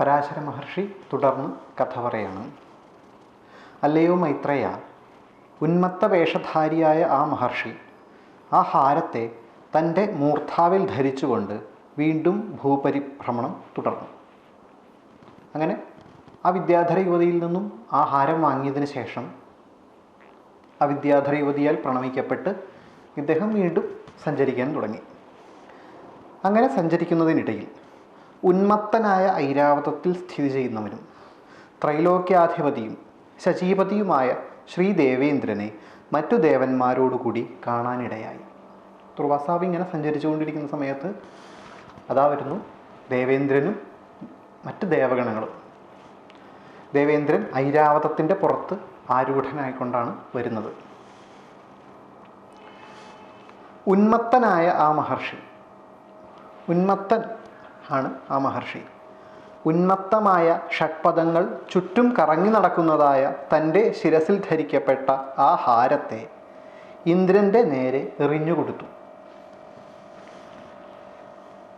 പരാശര മഹർഷി തുടർന്ന് കഥ പറയാണ്. അല്ലയോ മൈത്രയ ഉന്മത്ത വേഷധാരിയായ ആ മഹർഷി ആ ഹാരത്തെ തന്റെ മൂർധാവിൽ ധരിച്ചുകൊണ്ട് വീണ്ടും ഭൂപരിഭ്രമണം തുടർന്നു. അങ്ങനെ ആ വിദ്യാധര യുവതിയിൽ നിന്നും ആ ഹാരം വാങ്ങിയതിന് ശേഷം ആ വിദ്യാധര യുവതിയാൽ പ്രണമിക്കപ്പെട്ട് ഇദ്ദേഹം വീണ്ടും സഞ്ചരിക്കാൻ തുടങ്ങി. അങ്ങനെ സഞ്ചരിക്കുന്നതിനിടയിൽ ഉന്മത്തനായ ഐരാവതത്തിൽ സ്ഥിതി ചെയ്യുന്നവനും ത്രൈലോക്യാധിപതിയും ശചീപതിയുമായ ശ്രീ ദേവേന്ദ്രനെ മറ്റു ദേവന്മാരോടുകൂടി കാണാനിടയായി. തുർവാസാവ് ഇങ്ങനെ സഞ്ചരിച്ചുകൊണ്ടിരിക്കുന്ന സമയത്ത് അതാ വരുന്നു ദേവേന്ദ്രനും മറ്റ് ദേവഗണങ്ങളും. ദേവേന്ദ്രൻ ഐരാവതത്തിന്റെ പുറത്ത് ആരൂഢനായിക്കൊണ്ടാണ് വരുന്നത്. ഉന്മത്തനായ ആ മഹർഷി ഉന്മത്തൻ ആണ് ആ മഹർഷി. ഉന്മത്തമായ ഷഡ്പദങ്ങൾ ചുറ്റും കറങ്ങി നടക്കുന്നതായ തന്റെ ശിരസിൽ ധരിക്കപ്പെട്ട ആ ഹാരത്തെ ഇന്ദ്രന്റെ നേരെ എറിഞ്ഞുകൊടുത്തു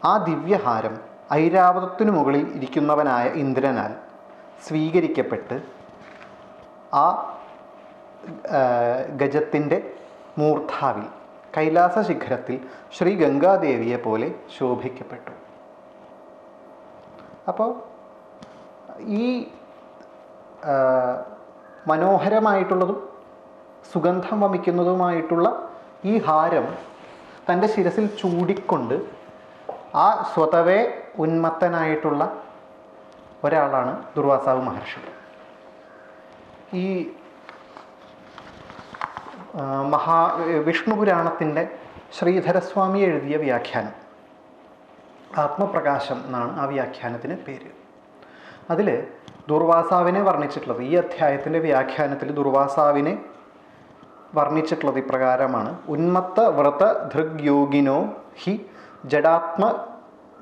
ആ ദിവ്യഹാരം ഐരാവതത്തിനു മുകളിൽ ഇരിക്കുന്നവനായ ഇന്ദ്രനാൽ സ്വീകരിക്കപ്പെട്ട് ആ ഗജത്തിന്റെ മൂർധാവിൽ കൈലാസ ശിഖരത്തിൽ ശ്രീ ഗംഗാദേവിയെ പോലെ ശോഭിക്കപ്പെട്ടു. അപ്പോൾ ഈ മനോഹരമായിട്ടുള്ളതും സുഗന്ധം വമിക്കുന്നതുമായിട്ടുള്ള ഈ ഹാരം തന്റെ ശിരസിൽ ചൂടിക്കൊണ്ട് ആ സ്വതവേ ഉന്മത്തനായിട്ടുള്ള ഒരാളാണ് ദുർവാസാവ് മഹർഷി. ഈ മഹാ വിഷ്ണു പുരാണത്തിന്റെ ശ്രീധരസ്വാമി എഴുതിയ വ്യാഖ്യാനം. ആത്മപ്രകാശം എന്നാണ് ആ വ്യാഖ്യാനത്തിന് പേര്. അതിൽ ദുർവാസാവിനെ വർണിച്ചിട്ടുള്ളത് ഈ അധ്യായത്തിന്റെ വ്യാഖ്യാനത്തിൽ ദുർവാസാവിനെ വർണിച്ചിട്ടുള്ളത് ഇപ്രകാരമാണ്. ഉന്മത്ത വ്രത ധൃഗ്യോഗിനോ ഹി ജഡാത്മ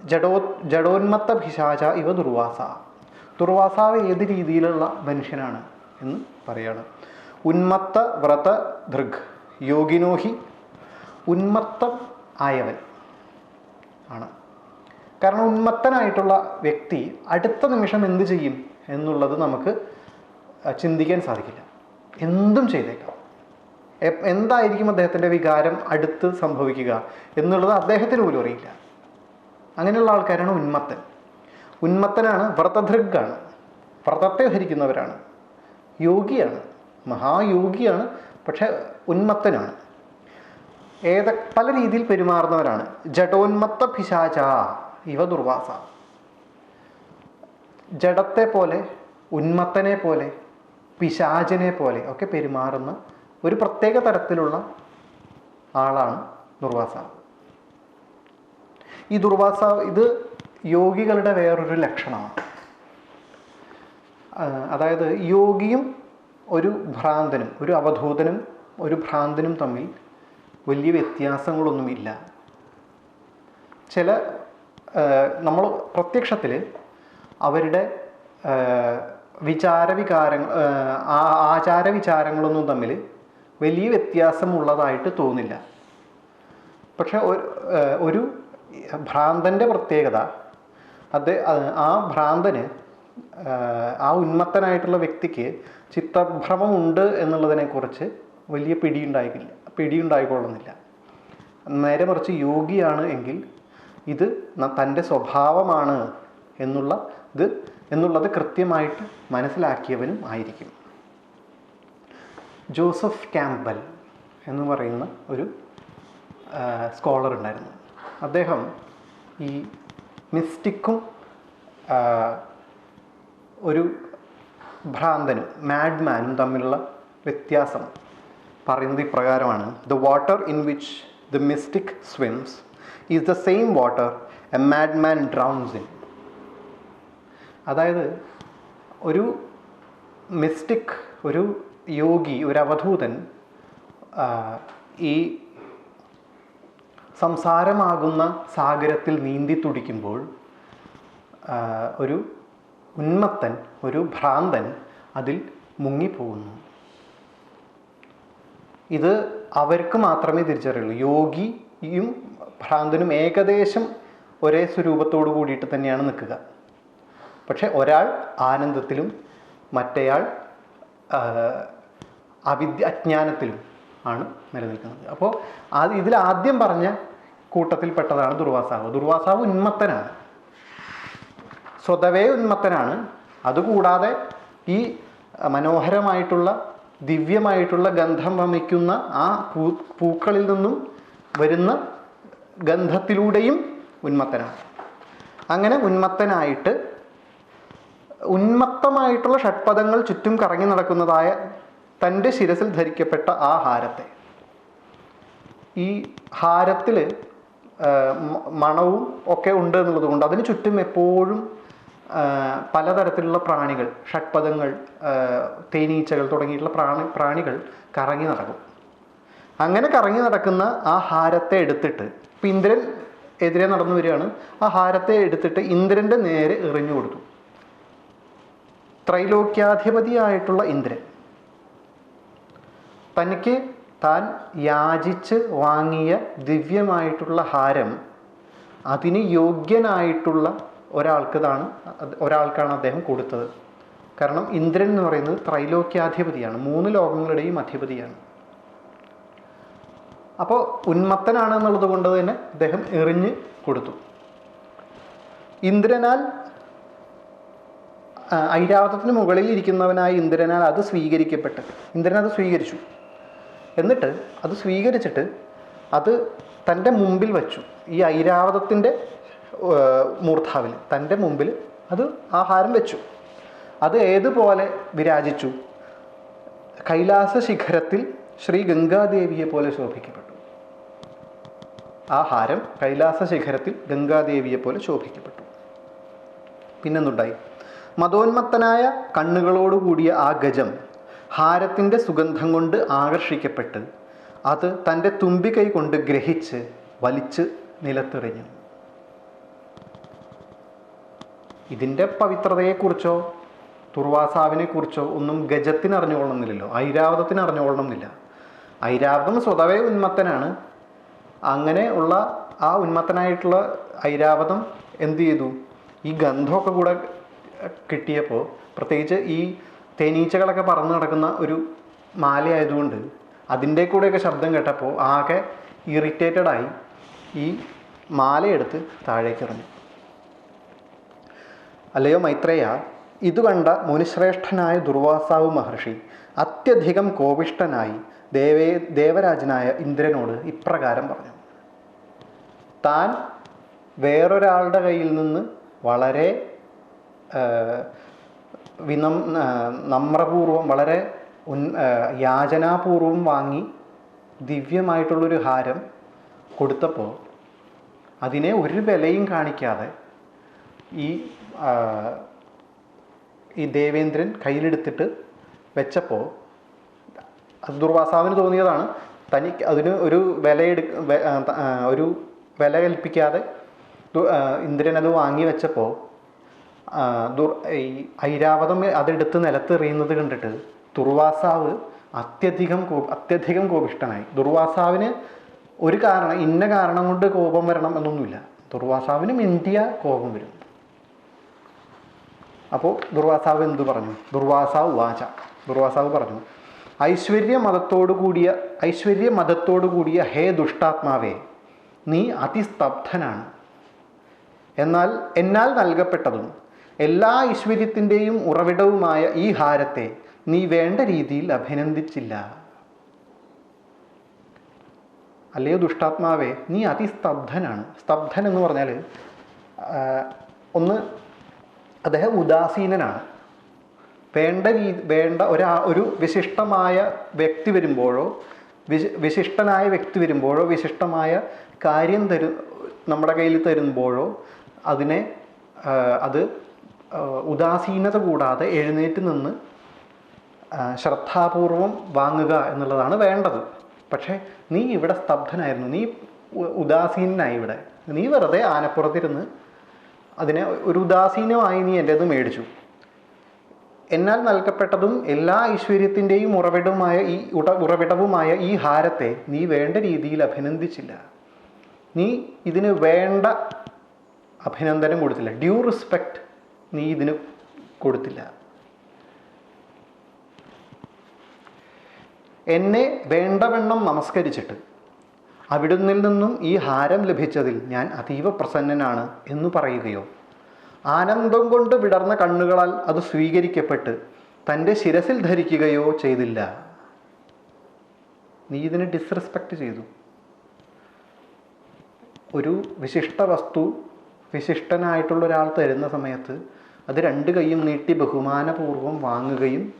ജഡോ ജഡോന്മത്ത ഭിശാച ഇവ ദുർവാസ. ദുർവാസാവ് ഏത് രീതിയിലുള്ള മനുഷ്യനാണ് എന്ന് പറയാണ്. ഉന്മത്ത വ്രത ധൃഗ് യോഗിനോഹി ഉന്മത്തം ആയവൻ ആണ്. കാരണം ഉന്മത്തനായിട്ടുള്ള വ്യക്തി അടുത്ത നിമിഷം എന്ത് ചെയ്യും എന്നുള്ളത് നമുക്ക് ചിന്തിക്കാൻ സാധിക്കില്ല. എന്തും ചെയ്തേക്കാം. എന്തായിരിക്കും അദ്ദേഹത്തിന്റെ വികാരം അടുത്ത് സംഭവിക്കുക എന്നുള്ളത് അദ്ദേഹത്തിന് പോലും അറിയില്ല. അങ്ങനെയുള്ള ആൾക്കാരാണ് ഉന്മത്തൻ. ഉന്മത്തനാണ് വ്രതധൃഗാണ് വ്രതത്തെ ധരിക്കുന്നവരാണ്. യോഗിയാണ്. മഹായോഗിയാണ് പക്ഷെ ഉന്മത്തനാണ്. ഏത പല രീതിയിൽ പെരുമാറുന്നവരാണ്. ജഡോന്മത്ത പിശാച ഇവ ദുർവാസ ജഡത്തെ പോലെ ഉന്മത്തനെ പോലെ പിശാചനെ പോലെ ഒക്കെ പെരുമാറുന്ന ഒരു പ്രത്യേക തരത്തിലുള്ള ആളാണ് ദുർവാസ ഈ ദുർവാസ ഇത് യോഗികളുടെ വേറൊരു ലക്ഷണമാണ്. അതായത് യോഗിയും ഒരു ഭ്രാന്തനും ഒരു അവധൂതനും ഒരു ഭ്രാന്തനും തമ്മിൽ വലിയ വ്യത്യാസങ്ങളൊന്നുമില്ല. ചില നമ്മൾ പ്രത്യക്ഷത്തിൽ അവരുടെ വിചാരവികാരങ്ങൾ ആചാര വിചാരങ്ങളൊന്നും തമ്മിൽ വലിയ വ്യത്യാസമുള്ളതായിട്ട് തോന്നില്ല. പക്ഷെ ഒരു ഭ്രാന്തന്റെ പ്രത്യേകത അത് ആ ഭ്രാന്തന് ആ ഉന്മത്തനായിട്ടുള്ള വ്യക്തിക്ക് ചിത്തഭ്രമമുണ്ട് എന്നുള്ളതിനെക്കുറിച്ച് വലിയ പിടിയുണ്ടായിക്കില്ല പിടിയുണ്ടായിക്കൊള്ളുന്നില്ല. നേരെ മറിച്ച് യോഗിയാണ് എങ്കിൽ ഇത് തന്റെ സ്വഭാവമാണ് എന്നുള്ള ഇത് എന്നുള്ളത് കൃത്യമായിട്ട് മനസ്സിലാക്കിയവനും ആയിരിക്കും. ജോസഫ് ക്യാമ്പൽ എന്ന് പറയുന്ന ഒരു സ്കോളർ ഉണ്ടായിരുന്നു. അദ്ദേഹം ഈ മിസ്റ്റിക്കും ഒരു ഭ്രാന്തനും മാഡ്മാനും തമ്മിലുള്ള വ്യത്യാസം പറയുന്നത് ഇപ്രകാരമാണ്. The water in which the mystic swims is the same water a mad man drowns in അതായത് ഒരു മിസ്റ്റിക് ഒരു യോഗി ഒരു അവധൂതൻ ഈ സംസാരമാകുന്ന സാഗരത്തിൽ നീന്തി തുടിക്കുമ്പോൾ ഒരു ഉന്മത്തൻ ഒരു ഭ്രാന്തൻ അതിൽ മുങ്ങിപ്പോകുന്നു. ഇത് അവർക്ക് മാത്രമേ തിരിച്ചറിയുള്ളൂ. യോഗിയും ഭ്രാന്തനും ഏകദേശം ഒരേ സ്വരൂപത്തോടു കൂടിയിട്ട് തന്നെയാണ് നിൽക്കുക. പക്ഷെ ഒരാൾ ആനന്ദത്തിലും മറ്റേയാൾ അവിദ്യ അജ്ഞാനത്തിലും ആണ് നിലനിൽക്കുന്നത്. അപ്പോൾ അത് ഇതിൽ ആദ്യം പറഞ്ഞ കൂട്ടത്തിൽപ്പെട്ടതാണ് ദുർവാസാവ് ദുർവാസാവ് ഉന്മത്തനാണ്. സ്വതവേ ഉന്മത്തനാണ്. അതുകൂടാതെ ഈ മനോഹരമായിട്ടുള്ള ദിവ്യമായിട്ടുള്ള ഗന്ധം വമിക്കുന്ന ആ പൂ പൂക്കളിൽ നിന്നും വരുന്ന ഗന്ധത്തിലൂടെയും ഉന്മത്തനാണ്. അങ്ങനെ ഉന്മത്തനായിട്ട് ഉന്മത്തമായിട്ടുള്ള ഷഡ്പദങ്ങൾ ചുറ്റും കറങ്ങി നടക്കുന്നതായ തന്റെ ശിരസിൽ ധരിക്കപ്പെട്ട ആ ഹാരത്തെ. ഈ ഹാരത്തിൽ മണവും ഒക്കെ ഉണ്ട് എന്നുള്ളതുകൊണ്ട് അതിന് ചുറ്റും എപ്പോഴും പലതരത്തിലുള്ള പ്രാണികൾ ഷഡ്പദങ്ങൾ തേനീച്ചകൾ തുടങ്ങിയിട്ടുള്ള പ്രാണി പ്രാണികൾ കറങ്ങി നടക്കും. അങ്ങനെ കറങ്ങി നടക്കുന്ന ആ ഹാരത്തെ എടുത്തിട്ട് ഇപ്പം ഇന്ദ്രൻ എതിരെ നടന്നു വരികയാണ്. ആ ഹാരത്തെ എടുത്തിട്ട് ഇന്ദ്രന്റെ നേരെ എറിഞ്ഞു കൊടുത്തു. ത്രൈലോക്യാധിപതിയായിട്ടുള്ള ഇന്ദ്രൻ. തനിക്ക് താൻ യാചിച്ച് വാങ്ങിയ ദിവ്യമായിട്ടുള്ള ഹാരം അതിന് യോഗ്യനായിട്ടുള്ള ഒരാൾക്കതാണ് ഒരാൾക്കാണ് അദ്ദേഹം കൊടുത്തത്. കാരണം ഇന്ദ്രൻ എന്ന് പറയുന്നത് ത്രൈലോക്യാധിപതിയാണ്. മൂന്ന് ലോകങ്ങളുടെയും അധിപതിയാണ്. അപ്പോൾ ഉന്മത്തനാണ് എന്നുള്ളത് കൊണ്ട് തന്നെ അദ്ദേഹം എറിഞ്ഞ് കൊടുത്തു. ഇന്ദ്രനാൽ ഐരാവതത്തിന് മുകളിൽ ഇരിക്കുന്നവനായ ഇന്ദ്രനാൽ അത് സ്വീകരിക്കപ്പെട്ട് ഇന്ദ്രൻ അത് സ്വീകരിച്ചു. എന്നിട്ട് അത് സ്വീകരിച്ചിട്ട് അത് തന്റെ മുമ്പിൽ വച്ചു. ഈ ഐരാവതത്തിന്റെ മൂർധാവിൽ തന്റെ മുമ്പിൽ അത് ആഹാരം വെച്ചു. അത് ഏതുപോലെ വിരാജിച്ചു? കൈലാസ ശിഖരത്തിൽ ശ്രീ ഗംഗാദേവിയെ പോലെ ശോഭിക്കപ്പെട്ടു. ആ ഹാരം കൈലാസ ശിഖരത്തിൽ ഗംഗാദേവിയെ പോലെ ശോഭിക്കപ്പെട്ടു. പിന്നെന്നുണ്ടായി. മതോന്മത്തനായ കണ്ണുകളോടുകൂടിയ ആ ഗജം ഹാരത്തിന്റെ സുഗന്ധം കൊണ്ട് ആകർഷിക്കപ്പെട്ട് അത് തന്റെ തുമ്പിക്കൈ കൊണ്ട് ഗ്രഹിച്ച് വലിച്ച് നിലത്തെറിഞ്ഞു. ഇതിന്റെ പവിത്രതയെക്കുറിച്ചോ തുർവാസാവിനെക്കുറിച്ചോ ഒന്നും ഗജത്തിന് അറിഞ്ഞുകൊള്ളണമെന്നില്ലല്ലോ ഐരാവതത്തിന് അറിഞ്ഞുകൊള്ളണമെന്നില്ല ഐരാവതം സ്വതവേ ഉന്മത്തനാണ്. അങ്ങനെ ഉള്ള ആ ഉന്മത്തനായിട്ടുള്ള ഐരാവതം എന്തു ചെയ്തു? ഈ ഗന്ധമൊക്കെ കൂടെ കിട്ടിയപ്പോൾ പ്രത്യേകിച്ച് ഈ തേനീച്ചകളൊക്കെ പറന്ന് നടക്കുന്ന ഒരു മാലയായതുകൊണ്ട് അതിന്റെ കൂടെയൊക്കെ ശബ്ദം കേട്ടപ്പോൾ ആകെ ഇറിറ്റേറ്റഡായി ഈ മാലയെടുത്ത് താഴേക്ക് ഇറങ്ങി. അല്ലയോ മൈത്രേയ ഇത് കണ്ട മുനിശ്രേഷ്ഠനായ ദുർവാസാവ് മഹർഷി അത്യധികം കോപിഷ്ഠനായി ദേവേ ദേവരാജനായ ഇന്ദ്രനോട് ഇപ്രകാരം പറഞ്ഞു. താൻ വേറൊരാളുടെ കയ്യിൽ നിന്ന് വളരെ വിനം നമ്രപൂർവം വളരെ ഉൻ യാചനാപൂർവം വാങ്ങി ദിവ്യമായിട്ടുള്ളൊരു ഹാരം കൊടുത്തപ്പോൾ അതിനെ ഒരു വിലയും കാണിക്കാതെ ഈ ഈ ദേവേന്ദ്രൻ കയ്യിലെടുത്തിട്ട് വെച്ചപ്പോൾ അത് ദുർവാസാവിന് തോന്നിയതാണ്. തനിക്ക് അതിന് ഒരു വില എടു വെ- ആ, ത- ആ, ഒരു വില കൽപ്പിക്കാതെ ഇന്ദ്രൻ അത് വാങ്ങി വെച്ചപ്പോൾ ദുർ ഈ ഐരാവതം അതെടുത്ത് നിലത്തെറിയുന്നത് കണ്ടിട്ട് ദുർവാസാവ് അത്യധികം കോ അത്യധികം കോപിഷ്ടനായി ദുർവാസാവിന് ഒരു കാരണം ഇന്ന കാരണം കൊണ്ട് കോപം വരണം എന്നൊന്നുമില്ല. ദുർവാസാവിന് മിണ്ടിയ കോപം വരും. അപ്പോൾ ദുർവാസാവ് എന്തു പറഞ്ഞു? ദുർവാസാവ് വാച. ദുർവാസാവ് പറഞ്ഞു ഐശ്വര്യ മതത്തോടു കൂടിയ ഐശ്വര്യ മതത്തോടു കൂടിയ ഹേ ദുഷ്ടാത്മാവേ നീ അതിസ്തബ്ധനാണ്. എന്നാൽ എന്നാൽ നൽകപ്പെട്ടതും എല്ലാ ഐശ്വര്യത്തിന്റെയും ഉറവിടവുമായ ഈ ഹാരത്തെ നീ വേണ്ട രീതിയിൽ അഭിനന്ദിച്ചില്ല. അല്ലയോ ദുഷ്ടാത്മാവേ നീ അതിസ്തബ്ധനാണ്. സ്തബ്ധൻ എന്ന് പറഞ്ഞാൽ ഒന്ന് അദ്ദേഹം ഉദാസീനനാണ്. വേണ്ട രീതി വേണ്ട ഒരാ ഒരു വിശിഷ്ടമായ വ്യക്തി വരുമ്പോഴോ വിശി വിശിഷ്ടനായ വ്യക്തി വരുമ്പോഴോ വിശിഷ്ടമായ കാര്യം തരു നമ്മുടെ കയ്യിൽ തരുമ്പോഴോ അതിനെ അത് ഉദാസീനത കൂടാതെ എഴുന്നേറ്റ് നിന്ന് ശ്രദ്ധാപൂർവം വാങ്ങുക എന്നുള്ളതാണ് വേണ്ടത്. പക്ഷേ നീ ഇവിടെ സ്തബ്ധനായിരുന്നു. നീ ഉദാസീനായി ഇവിടെ. നീ വെറുതെ ആനപ്പുറത്തിരുന്ന് അതിനെ ഒരു ഉദാസീനമായി നീ എന്റേത് മേടിച്ചു. എന്നാൽ നൽകപ്പെട്ടതും എല്ലാ ഐശ്വര്യത്തിന്റെയും ഉറവിടവുമായ ഈ ഉട ഉറവിടവുമായ ഈ ഹാരത്തെ നീ വേണ്ട രീതിയിൽ അഭിനന്ദിച്ചില്ല. നീ ഇതിന് വേണ്ട അഭിനന്ദനം കൊടുത്തില്ല. ഡ്യൂ റെസ്പെക്റ്റ് നീ ഇതിന് കൊടുത്തില്ല. എന്നെ വേണ്ടവണ്ണം നമസ്കരിച്ചിട്ട് അവിടുന്നിൽ നിന്നും ഈ ഹാരം ലഭിച്ചതിൽ ഞാൻ അതീവ പ്രസന്നനാണ് എന്ന് പറയുകയോ ആനന്ദം കൊണ്ട് വിടർന്ന കണ്ണുകളാൽ അത് സ്വീകരിക്കപ്പെട്ട് തന്റെ ശിരസിൽ ധരിക്കുകയോ ചെയ്തില്ല. നീ ഇതിനെ ഡിസ്റെസ്പെക്റ്റ് ചെയ്തു. ഒരു വിശിഷ്ട വസ്തു വിശിഷ്ടനായിട്ടുള്ള ഒരാൾ തരുന്ന സമയത്ത് അത് രണ്ട് കൈയും നീട്ടി ബഹുമാനപൂർവം വാങ്ങുകയും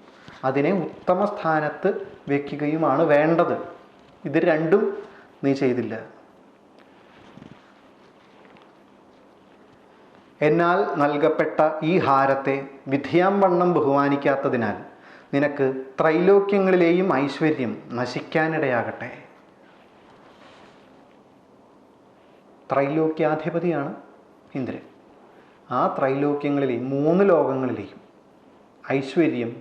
അതിനെ ഉത്തമ സ്ഥാനത്ത് വയ്ക്കുകയുമാണ് വേണ്ടത്. ഇത് രണ്ടും നീ ചെയ്തില്ല. എന്നാൽ നൽകപ്പെട്ട ഈ ഹാരത്തെ വിധിയാംവണ്ണം ബഹുമാനിക്കാത്തതിനാൽ നിനക്ക് ത്രൈലോക്യങ്ങളിലെയും ഐശ്വര്യം നശിക്കാനിടയാകട്ടെ. ത്രൈലോക്യാധിപതിയാണ് ഇന്ദ്രൻ. ആ ത്രൈലോക്യങ്ങളിലെയും മൂന്ന് ലോകങ്ങളിലെയും ഐശ്വര്യം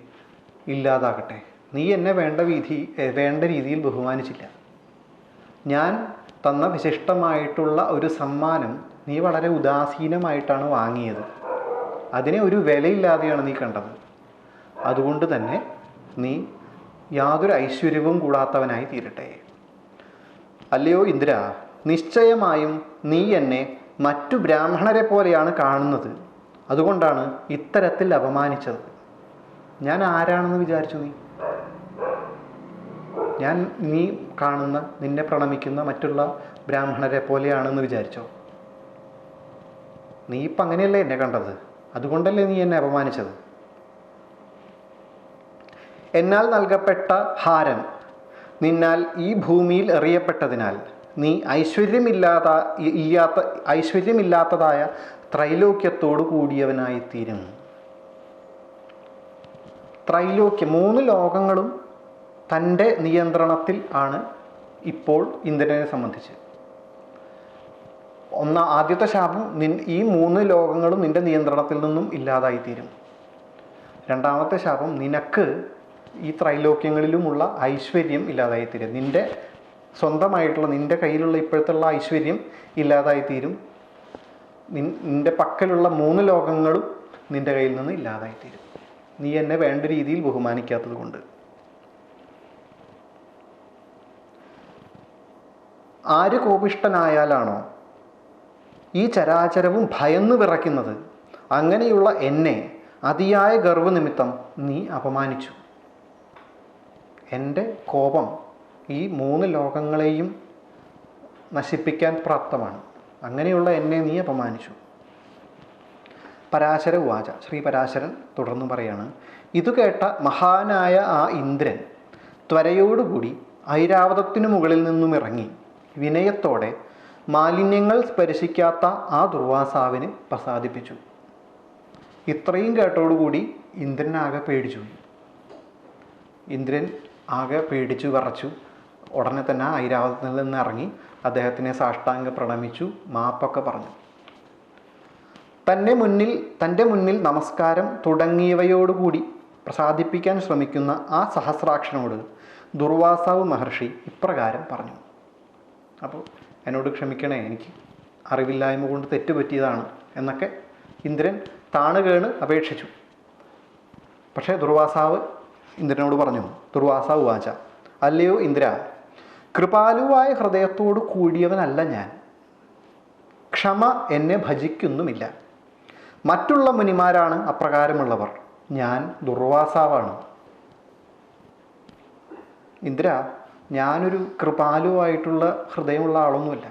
ഇല്ലാതാകട്ടെ. നീ എന്നെ വേണ്ട വിധി വേണ്ട രീതിയിൽ ബഹുമാനിച്ചില്ല. ഞാൻ തന്ന വിശിഷ്ടമായിട്ടുള്ള ഒരു സമ്മാനം നീ വളരെ ഉദാസീനമായിട്ടാണ് വാങ്ങിയത്. അതിനെ ഒരു വിലയില്ലാതെയാണ് നീ കണ്ടത്. അതുകൊണ്ട് തന്നെ നീ യാതൊരു ഐശ്വര്യവും കൂടാത്തവനായി തീരട്ടെ. അല്ലയോ ഇന്ദ്ര നിശ്ചയമായും നീ എന്നെ മറ്റു ബ്രാഹ്മണരെ പോലെയാണ് കാണുന്നത്. അതുകൊണ്ടാണ് ഇത്തരത്തിൽ അപമാനിച്ചത്. ഞാൻ ആരാണെന്ന് വിചാരിച്ചു നീ? ഞാൻ നീ കാണുന്ന നിന്നെ പ്രണമിക്കുന്ന മറ്റുള്ള ബ്രാഹ്മണരെ പോലെയാണെന്ന് വിചാരിച്ചോ? നീ ഇപ്പം അങ്ങനെയല്ലേ എന്നെ കണ്ടത്? അതുകൊണ്ടല്ലേ നീ എന്നെ അപമാനിച്ചത്? എന്നാൽ നൽകപ്പെട്ട ഹാരം നിന്നാൽ ഈ ഭൂമിയിൽ എറിയപ്പെട്ടതിനാൽ നീ ഐശ്വര്യമില്ലാത്ത ഇല്ലാത്ത ഐശ്വര്യമില്ലാത്തതായ ത്രൈലോക്യത്തോടു കൂടിയവനായി തീരും ത്രൈലോക്യം മൂന്ന് ലോകങ്ങളും തന്റെ നിയന്ത്രണത്തിൽ ആണ് ഇപ്പോൾ ഇന്ദ്രനെ സംബന്ധിച്ച്. ഒന്ന ആദ്യത്തെ ശാപം നിൻ ഈ മൂന്ന് ലോകങ്ങളും നിന്റെ നിയന്ത്രണത്തിൽ നിന്നും ഇല്ലാതായിത്തീരും. രണ്ടാമത്തെ ശാപം നിനക്ക് ഈ ത്രൈലോക്യങ്ങളിലുമുള്ള ഐശ്വര്യം ഇല്ലാതായിത്തീരും. നിന്റെ സ്വന്തമായിട്ടുള്ള നിന്റെ കയ്യിലുള്ള ഇപ്പോഴത്തുള്ള ഐശ്വര്യം ഇല്ലാതായിത്തീരും. നിൻ നിന്റെ പക്കലുള്ള മൂന്ന് ലോകങ്ങളും നിന്റെ കയ്യിൽ നിന്ന് ഇല്ലാതായിത്തീരും. നീ എന്നെ വേണ്ട രീതിയിൽ ബഹുമാനിക്കാത്തത് കൊണ്ട്. ആര് കോപിഷ്ടനായാലാണോ ഈ ചരാചരവും ഭയന്ന് വിറയ്ക്കുന്നത്. അങ്ങനെയുള്ള എന്നെ അതിയായ ഗർവ് നിമിത്തം നീ അപമാനിച്ചു. എന്റെ കോപം ഈ മൂന്ന് ലോകങ്ങളെയും നശിപ്പിക്കാൻ പ്രാപ്തമാണ്. അങ്ങനെയുള്ള എന്നെ നീ അപമാനിച്ചു. പരാശര ഉവാച ശ്രീ പരാശരൻ തുടർന്ന് പറയാണ് ഇത് കേട്ട മഹാനായ ആ ഇന്ദ്രൻ ത്വരയോടുകൂടി ഐരാവതത്തിനു മുകളിൽ നിന്നും ഇറങ്ങി വിനയത്തോടെ മാലിന്യങ്ങൾ സ്പർശിക്കാത്ത ആ ദുർവാസാവിനെ പ്രസാദിപ്പിച്ചു. ഇത്രയും കേട്ടോടുകൂടി ഇന്ദ്രൻ ആകെ പേടിച്ചു. ഇന്ദ്രൻ ആകെ പേടിച്ചു വിറച്ചു. ഉടനെ തന്നെ ഐരാവതത്തിൽ നിന്ന് ഇറങ്ങി അദ്ദേഹത്തിനെ സാഷ്ടാംഗ പ്രണമിച്ചു മാപ്പൊക്കെ പറഞ്ഞു. തന്നെ മുന്നിൽ തന്റെ മുന്നിൽ നമസ്കാരം തുടങ്ങിയവയോടുകൂടി പ്രസാദിപ്പിക്കാൻ ശ്രമിക്കുന്ന ആ സഹസ്രാക്ഷനോട് ദുർവാസാവ് മഹർഷി ഇപ്രകാരം പറഞ്ഞു. അപ്പോൾ എന്നോട് ക്ഷമിക്കണേ എനിക്ക് അറിവില്ലായ്മ കൊണ്ട് തെറ്റുപറ്റിയതാണ് എന്നൊക്കെ ഇന്ദ്രൻ താണുകേണ് അപേക്ഷിച്ചു. പക്ഷേ ദുർവാസാവ് ഇന്ദ്രനോട് പറഞ്ഞു ദുർവാസാവ് വാച അല്ലയോ ഇന്ദ്ര കൃപാലുവായ ഹൃദയത്തോട് കൂടിയവനല്ല ഞാൻ. ക്ഷമ എന്നെ ഭജിക്കുന്നുമില്ല. മറ്റുള്ള മുനിമാരാണ് അപ്രകാരമുള്ളവർ. ഞാൻ ദുർവാസാവാണ്. ഇന്ദ്ര ഞാനൊരു കൃപാലുവായിട്ടുള്ള ഹൃദയമുള്ള ആളൊന്നുമല്ല.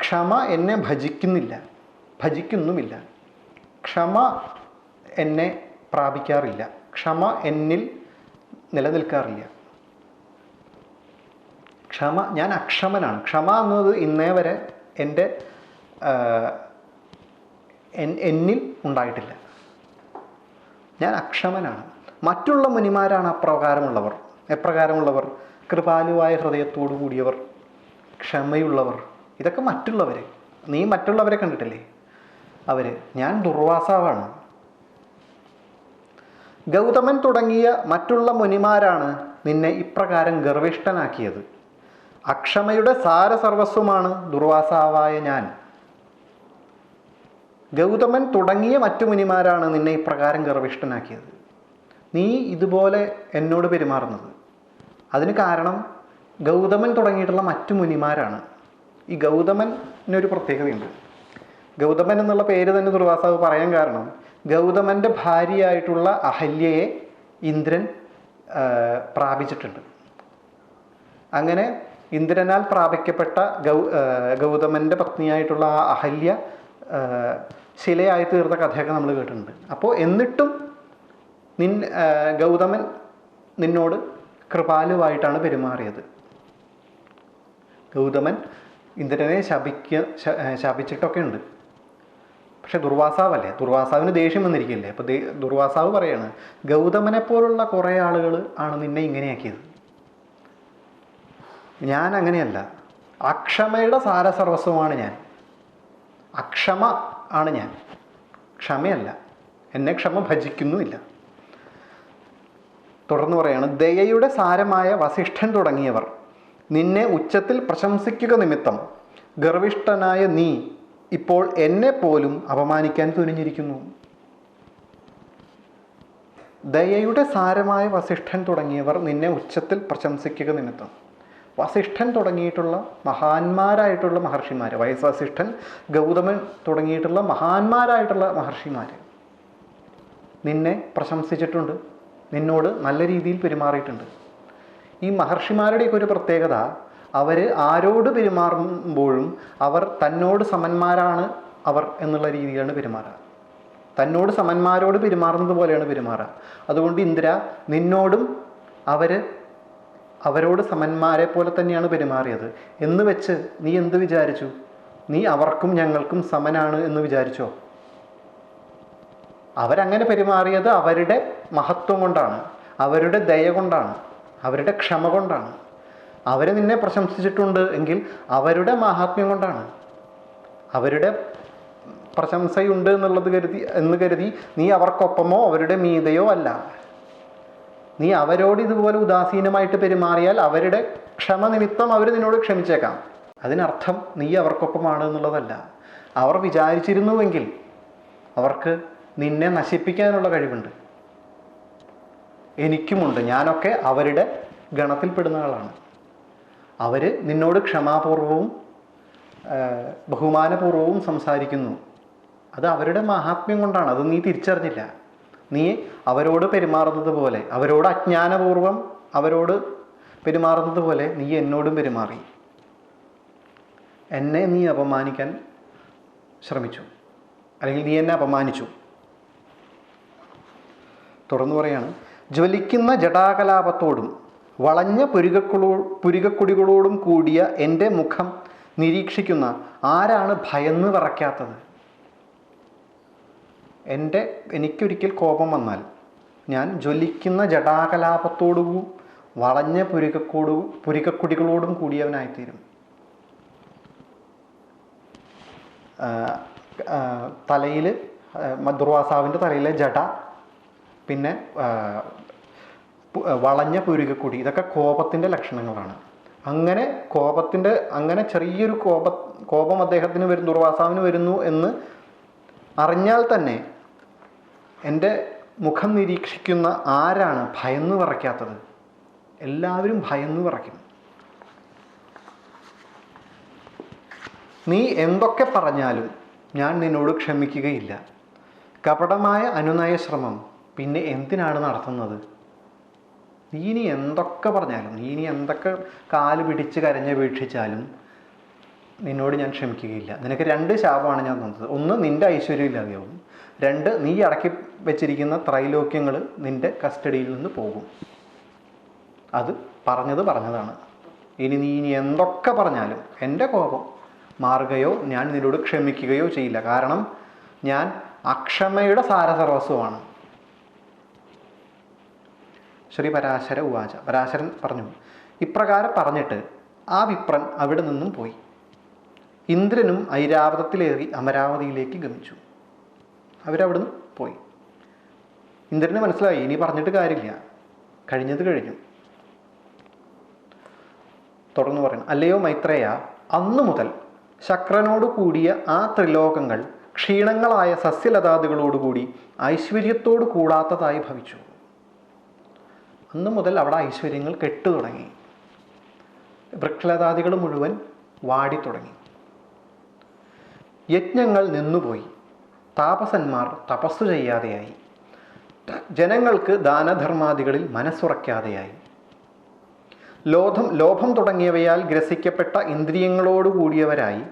ക്ഷമ എന്നെ ഭജിക്കുന്നില്ല. ഭജിക്കുന്നുമില്ല. ക്ഷമ എന്നെ പ്രാപിക്കാറില്ല. ക്ഷമ എന്നിൽ നിലനിൽക്കാറില്ല. ക്ഷമ ഞാൻ അക്ഷമനാണ്. ക്ഷമ എന്നത് ഇന്നേ വരെ എന്റെ എന്നിൽ ഉണ്ടായിട്ടില്ല. ഞാൻ അക്ഷമനാണ്. മറ്റുള്ള മുനിമാരാണ് അപ്രകാരമുള്ളവർ. എപ്രകാരമുള്ളവർ കൃപാലുവായ ഹൃദയത്തോടു കൂടിയവർ ക്ഷമയുള്ളവർ. ഇതൊക്കെ മറ്റുള്ളവർ നീ മറ്റുള്ളവരെ കണ്ടിട്ടില്ലേ? അവർ ഞാൻ ദുർവാസാവാണ്. ഗൗതമൻ തുടങ്ങിയ മറ്റുള്ള മുനിമാരാണ് നിന്നെ ഇപ്രകാരം ഗർവിഷ്ഠനാക്കിയത്. അക്ഷമയുടെ സാരസർവസ്വമാണ് ദുർവാസാവായ ഞാൻ. ഗൗതമൻ തുടങ്ങിയ മറ്റു മുനിമാരാണ് നിന്നെ ഇപ്രകാരം ഗർവിഷ്ഠനാക്കിയത്. നീ ഇതുപോലെ എന്നോട് പെരുമാറുന്നത്. അതിന് കാരണം ഗൗതമൻ തുടങ്ങിയിട്ടുള്ള മറ്റു മുനിമാരാണ്. ഈ ഗൗതമനൊരു പ്രത്യേകതയുണ്ട്. ഗൗതമൻ എന്നുള്ള പേര് തന്നെ ദുർവാസാവ് പറയാൻ കാരണം ഗൗതമന്റെ ഭാര്യയായിട്ടുള്ള അഹല്യയെ ഇന്ദ്രൻ പ്രാപിച്ചിട്ടുണ്ട്. അങ്ങനെ ഇന്ദ്രനാൽ പ്രാപിക്കപ്പെട്ട ഗൗ ഗൗതമന്റെ പത്നിയായിട്ടുള്ള ആ അഹല്യ ശിലയായി തീർന്ന കഥയൊക്കെ നമ്മൾ കേട്ടിട്ടുണ്ട്. അപ്പോൾ എന്നിട്ടും നിൻ ഗൗതമൻ നിന്നോട് കൃപാലുവായിട്ടാണ് പെരുമാറിയത്. ഗൗതമൻ ഇന്ദ്രനെ ശപിക്ക ശപിച്ചിട്ടൊക്കെ ഉണ്ട് പക്ഷെ ദുർവാസാവല്ലേ? ദുർവാസാവിന് ദേഷ്യം വന്നിരിക്കില്ലേ? അപ്പോൾ ദുർവാസാവ് പറയാണ് ഗൗതമനെ പോലുള്ള കുറേ ആളുകൾ ആണ് നിന്നെ ഇങ്ങനെയാക്കിയത്. ഞാൻ അങ്ങനെയല്ല. അക്ഷമയുടെ സാരസർവസ്വമാണ് ഞാൻ. അക്ഷമ ആണ് ഞാൻ. ക്ഷമയല്ല. എന്നെ ക്ഷമ ഭജിക്കുന്നുമില്ല. തുടർന്ന് പറയാണ് ദയയുടെ സാരമായ വസിഷ്ഠൻ തുടങ്ങിയവർ നിന്നെ ഉച്ചത്തിൽ പ്രശംസിക്കുക നിമിത്തം ഗർവിഷ്ഠനായ നീ ഇപ്പോൾ എന്നെ പോലും അപമാനിക്കാൻ തുനിഞ്ഞിരിക്കുന്നു. ദയയുടെ സാരമായ വസിഷ്ഠൻ തുടങ്ങിയവർ നിന്നെ ഉച്ചത്തിൽ പ്രശംസിക്കുക നിമിത്തം. വസിഷ്ഠൻ തുടങ്ങിയിട്ടുള്ള മഹാന്മാരായിട്ടുള്ള മഹർഷിമാർ വയസ് വസിഷ്ഠൻ ഗൗതമൻ തുടങ്ങിയിട്ടുള്ള മഹാന്മാരായിട്ടുള്ള മഹർഷിമാർ നിന്നെ പ്രശംസിച്ചിട്ടുണ്ട്. നിന്നോട് നല്ല രീതിയിൽ പെരുമാറിയിട്ടുണ്ട്. ഈ മഹർഷിമാരുടെയൊക്കെ ഒരു പ്രത്യേകത അവർ ആരോട് പെരുമാറുമ്പോഴും അവർ തന്നോട് സമന്മാരാണ് അവർ എന്നുള്ള രീതിയിലാണ് പെരുമാറുക. തന്നോട് സമന്മാരോട് പെരുമാറുന്നത് പോലെയാണ് പെരുമാറുക. അതുകൊണ്ട് ഇന്ദിര നിന്നോടും അവർ അവരോട് സമന്മാരെ പോലെ തന്നെയാണ് പെരുമാറിയത്. എന്ന് വെച്ച് നീ എന്ത് വിചാരിച്ചു? നീ അവർക്കും ഞങ്ങൾക്കും സമനാണ് എന്ന് വിചാരിച്ചോ? അവരങ്ങനെ പെരുമാറിയത് അവരുടെ മഹത്വം കൊണ്ടാണ് അവരുടെ ദയ കൊണ്ടാണ് അവരുടെ ക്ഷമ കൊണ്ടാണ്. അവർ നിന്നെ പ്രശംസിച്ചിട്ടുണ്ട് എങ്കിൽ അവരുടെ മാഹാത്മ്യം കൊണ്ടാണ്. അവരുടെ പ്രശംസയുണ്ട് എന്നുള്ളത് കരുതി എന്ന് കരുതി നീ അവർക്കൊപ്പമോ അവരുടെ മീതയോ അല്ല. നീ അവരോട് ഇതുപോലെ ഉദാസീനമായിട്ട് പെരുമാറിയാൽ അവരുടെ ക്ഷമ നിമിത്തം അവർ നിന്നോട് ക്ഷമിച്ചേക്കാം. അതിനർത്ഥം നീ അവർക്കൊപ്പമാണ് എന്നുള്ളതല്ല. അവർ വിചാരിച്ചിരുന്നുവെങ്കിൽ അവർക്ക് നിന്നെ നശിപ്പിക്കാനുള്ള കഴിവുണ്ട്. എനിക്കുമുണ്ട്. ഞാനൊക്കെ അവരുടെ ഗണത്തിൽപ്പെടുന്ന ആളാണ് അവർ നിന്നോട് ക്ഷമാപൂർവവും ബഹുമാനപൂർവവും സംസാരിക്കുന്നു. അത് അവരുടെ മഹാത്മ്യം കൊണ്ടാണ്. അത് നീ തിരിച്ചറിഞ്ഞില്ല. നീ അവരോട് പെരുമാറുന്നത് പോലെ അവരോട് അജ്ഞാനപൂർവം അവരോട് പെരുമാറുന്നത് പോലെ നീ എന്നോടും പെരുമാറി. എന്നെ നീ അപമാനിക്കാൻ ശ്രമിച്ചു. അല്ലെങ്കിൽ നീ എന്നെ അപമാനിച്ചു. തുടർന്ന് പറയാണ് ജ്വലിക്കുന്ന ജടാകലാപത്തോടും വളഞ്ഞ പുരികക്കുളോ പുരുകക്കുടികളോടും കൂടിയ എന്റെ മുഖം നിരീക്ഷിക്കുന്ന ആരാണ് ഭയന്ന് വിറയ്ക്കാത്തത്? എന്റെ എനിക്കൊരിക്കൽ കോപം വന്നാൽ ഞാൻ ജ്വലിക്കുന്ന ജടാകലാപത്തോടും വളഞ്ഞ പുരികക്കോടു പുരുകക്കുടികളോടും കൂടിയവനായിത്തീരും. തലയിൽ ദുർവാസാവിന്റെ തലയിലെ ജട പിന്നെ വളഞ്ഞ പുരുകക്കുടി ഇതൊക്കെ കോപത്തിന്റെ ലക്ഷണങ്ങളാണ്. അങ്ങനെ കോപത്തിന്റെ അങ്ങനെ ചെറിയൊരു കോപ കോപം അദ്ദേഹത്തിന് വരും ദുർവാസാവിന് വരുന്നു എന്ന് അറിഞ്ഞാൽ തന്നെ എന്റെ മുഖം നിരീക്ഷിക്കുന്ന ആരാണ് ഭയന്ന് വിറയ്ക്കാത്തത്? എല്ലാവരും ഭയന്ന് വിറയ്ക്കും. നീ എന്തൊക്കെ പറഞ്ഞാലും ഞാൻ നിന്നോട് ക്ഷമിക്കുകയില്ല. കപടമായ അനുനയ ശ്രമം പിന്നെ എന്തിനാണ് നടത്തുന്നത്? നീ ഇനി എന്തൊക്കെ പറഞ്ഞാലും നീ ഇനി എന്തൊക്കെ കാൽ പിടിച്ച് കരഞ്ഞ് വീക്ഷിച്ചാലും നിന്നോട് ഞാൻ ക്ഷമിക്കുകയില്ല. നിനക്ക് രണ്ട് ശാപമാണ് ഞാൻ തന്നത്. ഒന്ന് നിന്റെ ഐശ്വര്യം ഇല്ലാതെയാവും രണ്ട് നീ അടക്കി വെച്ചിരിക്കുന്ന ത്രൈലോക്യങ്ങൾ നിന്റെ കസ്റ്റഡിയിൽ നിന്ന് പോകും. അത് പറഞ്ഞത് പറഞ്ഞതാണ്. ഇനി നീ ഇനി എന്തൊക്കെ പറഞ്ഞാലും എന്റെ കോപം മാറുകയോ ഞാൻ നിന്നോട് ക്ഷമിക്കുകയോ ചെയ്യില്ല. കാരണം ഞാൻ അക്ഷമയുടെ സാരസർവസ്വമാണ് ശ്രീ പരാശര ഉവാച. പരാശരൻ പറഞ്ഞു ഇപ്രകാരം പറഞ്ഞിട്ട് ആ വിപ്രൻ അവിടെ നിന്നും പോയി. ഇന്ദ്രനും ഐരാവതത്തിലേറി അമരാവതിയിലേക്ക് ഗമിച്ചു. അവരവിടുന്ന് പോയി. ഇന്ദ്രന് മനസ്സിലായി ഇനി പറഞ്ഞിട്ട് കാര്യമില്ല. കഴിഞ്ഞത് കഴിഞ്ഞു. തുടർന്ന് പറയണം അല്ലയോ മൈത്രേയ അന്നു മുതൽ ശക്രനോട് കൂടിയ ആ ത്രിലോകങ്ങൾ ക്ഷീണങ്ങളായ സസ്യലതാദികളോടുകൂടി ഐശ്വര്യത്തോട് കൂടാത്തതായി ഭവിച്ചു. അന്ന് മുതൽ അവിടെ ഐശ്വര്യങ്ങൾ കെട്ടു തുടങ്ങി. വൃക്ഷലതാദികൾ മുഴുവൻ വാടി തുടങ്ങി. യജ്ഞങ്ങൾ നിന്നുപോയി. താപസന്മാർ തപസ്സു ചെയ്യാതെയായി. ജനങ്ങൾക്ക് ദാനധർമാദികളിൽ മനസ്സുറയ്ക്കാതെയായി. ലോധം ലോഭം തുടങ്ങിയവയാൽ ഗ്രസിക്കപ്പെട്ട ഇന്ദ്രിയങ്ങളോട് കൂടിയവരായി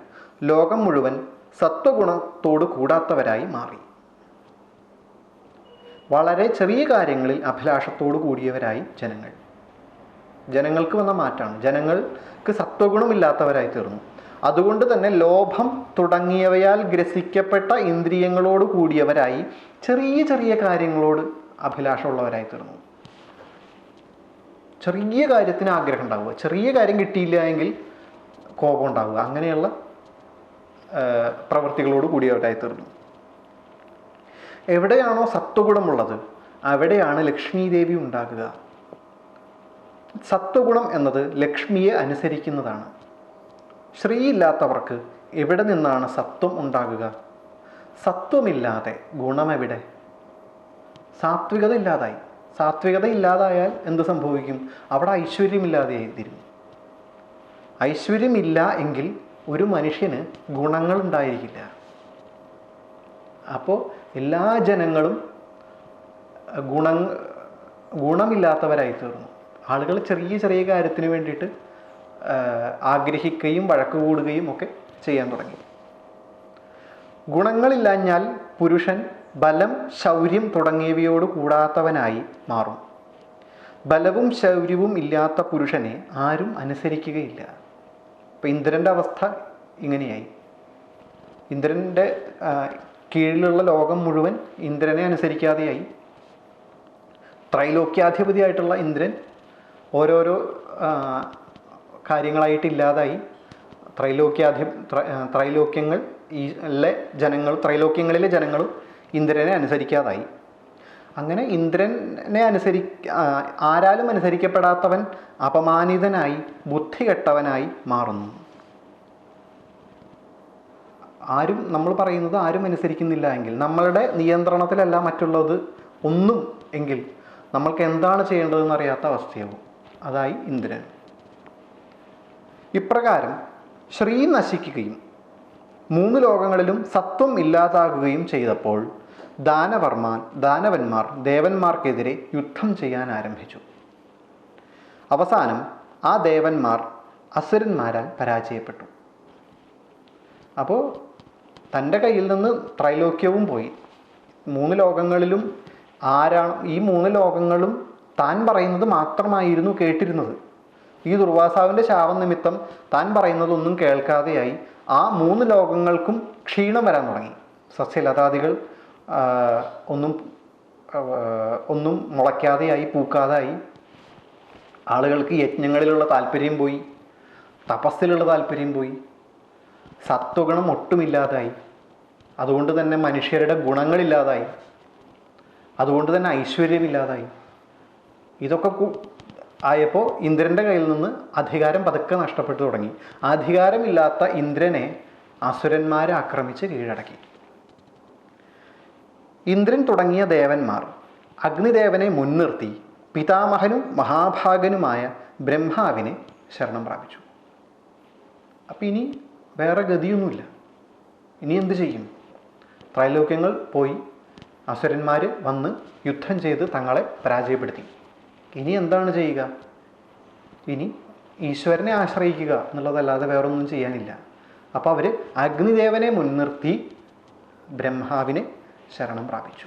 ലോകം മുഴുവൻ സത്വഗുണത്തോട് കൂടാത്തവരായി മാറി. വളരെ ചെറിയ കാര്യങ്ങളിൽ അഭിലാഷത്തോടു കൂടിയവരായി ജനങ്ങൾ. ജനങ്ങൾക്ക് വന്ന മാറ്റമാണ് ജനങ്ങൾക്ക് സത്വഗുണമില്ലാത്തവരായി തീർന്നു അതുകൊണ്ട് തന്നെ ലോഭം തുടങ്ങിയവയാൽ ഗ്രസിക്കപ്പെട്ട ഇന്ദ്രിയങ്ങളോട് കൂടിയവരായി ചെറിയ ചെറിയ കാര്യങ്ങളോട് അഭിലാഷമുള്ളവരായി തീർന്നു ചെറിയ കാര്യത്തിന് ആഗ്രഹം ഉണ്ടാവുക. ചെറിയ കാര്യം കിട്ടിയില്ല എങ്കിൽ കോപം ഉണ്ടാവുക. അങ്ങനെയുള്ള പ്രവൃത്തികളോട് കൂടിയവരായി തീർന്നു എവിടെയാണോ സത്വഗുണമുള്ളത് അവിടെയാണ് ലക്ഷ്മി ദേവി ഉണ്ടാകുക. സത്വഗുണം എന്നത് ലക്ഷ്മിയെ അനുസരിക്കുന്നതാണ്. ശ്രീ ഇല്ലാത്തവർക്ക് എവിടെ നിന്നാണ് സത്വം ഉണ്ടാകുക? സത്വമില്ലാതെ ഗുണമെവിടെ? സാത്വികത ഇല്ലാതായി സാത്വികത ഇല്ലാതായാൽ എന്ത് സംഭവിക്കും? അവിടെ ഐശ്വര്യമില്ലാതെയായി തീരും ഐശ്വര്യമില്ല എങ്കിൽ ഒരു മനുഷ്യന് ഗുണങ്ങൾ ഉണ്ടായിരിക്കില്ല അപ്പോൾ എല്ലാ ജനങ്ങളും ഗുണ ഗുണമില്ലാത്തവരായി തീർന്നു ആളുകൾ ചെറിയ ചെറിയ കാര്യത്തിന് വേണ്ടിയിട്ട് ആഗ്രഹിക്കുകയും വഴക്ക് കൂടുകയും ഒക്കെ ചെയ്യാൻ തുടങ്ങി. ഗുണങ്ങളില്ലാഞ്ഞാൽ പുരുഷൻ ബലം ശൗര്യം തുടങ്ങിയവയോട് കൂടാത്തവനായി മാറും. ബലവും ശൗര്യവും ഇല്ലാത്ത പുരുഷനെ ആരും അനുസരിക്കുകയില്ല. ഇപ്പം ഇന്ദ്രന്റെ അവസ്ഥ ഇങ്ങനെയായി. ഇന്ദ്രന്റെ കീഴിലുള്ള ലോകം മുഴുവൻ ഇന്ദ്രനെ അനുസരിക്കാതെയായി. ത്രൈലോക്യാധിപതിയായിട്ടുള്ള ഇന്ദ്രൻ ഓരോരോ കാര്യങ്ങളായിട്ട് ഇല്ലാതായി ത്രൈലോക്യാധി ത്ര- ത്രൈലോക്യങ്ങൾ ലെ ജനങ്ങൾ ത്രൈലോക്യങ്ങളിലെ ജനങ്ങളും ഇന്ദ്രനെ അനുസരിക്കാതായി. അങ്ങനെ ഇന്ദ്രനെ അനുസരി ആരാലും അനുസരിക്കപ്പെടാത്തവൻ അപമാനിതനായി ബുദ്ധി കെട്ടവനായി മാറുന്നു. ആരും നമ്മൾ പറയുന്നത് ആരും അനുസരിക്കുന്നില്ല എങ്കിൽ നമ്മളുടെ നിയന്ത്രണത്തിലല്ല മറ്റുള്ളത് ഒന്നും എങ്കിൽ നമ്മൾക്ക് എന്താണ് ചെയ്യേണ്ടതെന്ന് അറിയാത്ത അവസ്ഥയാവും. അതായി ഇന്ദ്രൻ. ഇപ്രകാരം ശ്രീ നശിക്കുകയും മൂന്ന് ലോകങ്ങളിലും സത്വം ഇല്ലാതാകുകയും ചെയ്തപ്പോൾ ദാനവർമാൻ ദാനവന്മാർ ദേവന്മാർക്കെതിരെ യുദ്ധം ചെയ്യാൻ ആരംഭിച്ചു. അവസാനം ആ ദേവന്മാർ അസുരന്മാരാൽ പരാജയപ്പെട്ടു. അപ്പോൾ തന്റെ കയ്യിൽ നിന്ന് ത്രൈലോക്യവും പോയി. മൂന്ന് ലോകങ്ങളിലും ആരാണ് ഈ മൂന്ന് ലോകങ്ങളും താൻ പറയുന്നത് മാത്രമായിരുന്നു കേട്ടിരുന്നത്. ഈ ദുർവാസാവിന്റെ ശാപം നിമിത്തം താൻ പറയുന്നതൊന്നും കേൾക്കാതെയായി ആ മൂന്ന് ലോകങ്ങൾക്കും ക്ഷീണം വരാൻ തുടങ്ങി. സസ്യലതാദികൾ ഒന്നും ഒന്നും മുളയ്ക്കാതെയായി പൂക്കാതായി ആളുകൾക്ക് യജ്ഞങ്ങളിലുള്ള താല്പര്യം പോയി തപസ്സിലുള്ള താല്പര്യം പോയി. സത്വഗുണം ഒട്ടുമില്ലാതായി. അതുകൊണ്ട് തന്നെ മനുഷ്യരുടെ ഗുണങ്ങളില്ലാതായി. അതുകൊണ്ട് തന്നെ ഐശ്വര്യമില്ലാതായി. ഇതൊക്കെ ആയപ്പോൾ ഇന്ദ്രന്റെ കയ്യിൽ നിന്ന് അധികാരം പതുക്കെ നഷ്ടപ്പെട്ടു തുടങ്ങി. അധികാരമില്ലാത്ത ഇന്ദ്രനെ അസുരന്മാരെ ആക്രമിച്ച് കീഴടക്കി. ഇന്ദ്രൻ തുടങ്ങിയ ദേവന്മാർ അഗ്നിദേവനെ മുൻനിർത്തി പിതാമഹനും മഹാഭാഗനുമായ ബ്രഹ്മാവിനെ ശരണം പ്രാപിച്ചു. അപ്പം ഇനി വേറെ ഗതിയൊന്നുമില്ല. ഇനി എന്ത് ചെയ്യും? ത്രൈലോക്യങ്ങൾ പോയി. അസുരന്മാർ വന്ന് യുദ്ധം ചെയ്ത് തങ്ങളെ പരാജയപ്പെടുത്തി. ഇനി എന്താണ് ചെയ്യുക? ഇനി ഈശ്വരനെ ആശ്രയിക്കുക എന്നുള്ളതല്ലാതെ വേറൊന്നും ചെയ്യാനില്ല. അപ്പോൾ അവർ അഗ്നിദേവനെ മുൻനിർത്തി ബ്രഹ്മാവിനെ ശരണം പ്രാപിച്ചു.